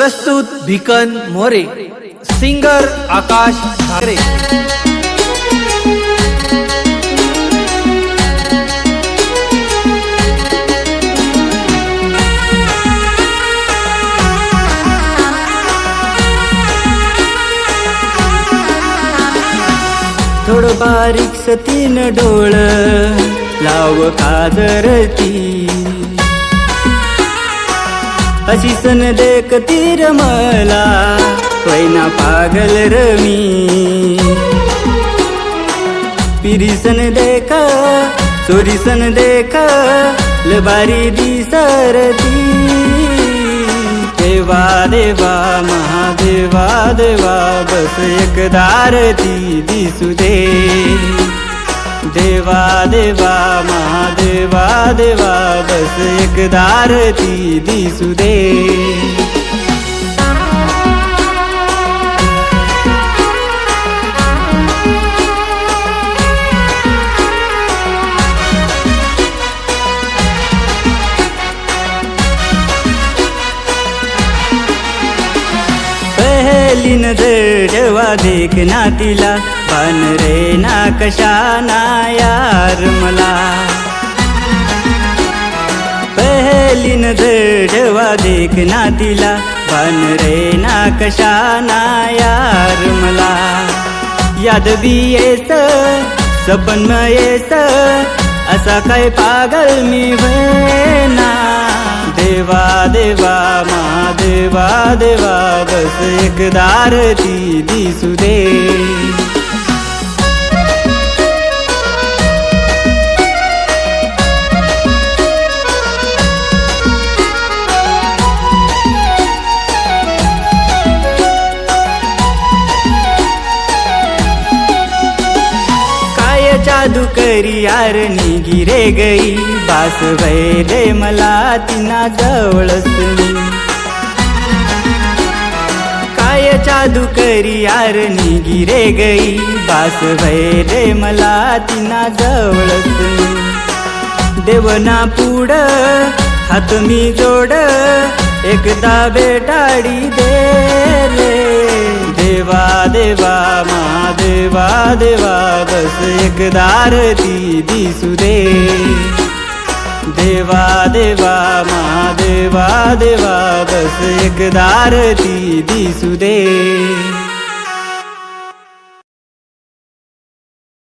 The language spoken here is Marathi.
प्रस्तुत भिकन मोरे सिंगर आकाश ठाकरे. थोडं बारीक सतीन डोळ लाव कादरती अशी सन देख तीर मला वैना पागल रमी. पिरिसन देख चोरीसन देख लबारी दिसरती देवा देवा महादेवा देवा बस एक दारती दिसू दे. देवा देवा महादेवा देवा बस एक दारती दिसू दे. पहली नजर जेव्हा देखना तिला. पण रे ना कशा ना यार मला. पहली नजर जेव्हा देखना तिला. पण रे ना कशा ना यार मला. याद बी येस सपन येत असा काय पागल मी ना देवा देवा बस एक दारती दिसू दे. काय जादू करी यार गिरे गई? बास रे मला तिना जवळच जादू करी यार गिरे गई. बास रे मला तिना जवळच. देवना पुढ हात मी जोड एकदा बेटाडी दे रे. देवा देवा मा देवा देवा बस एकदार ती दिसू दे. देवा देवा महादेवा देवा बस एकदार ती दिसू दे.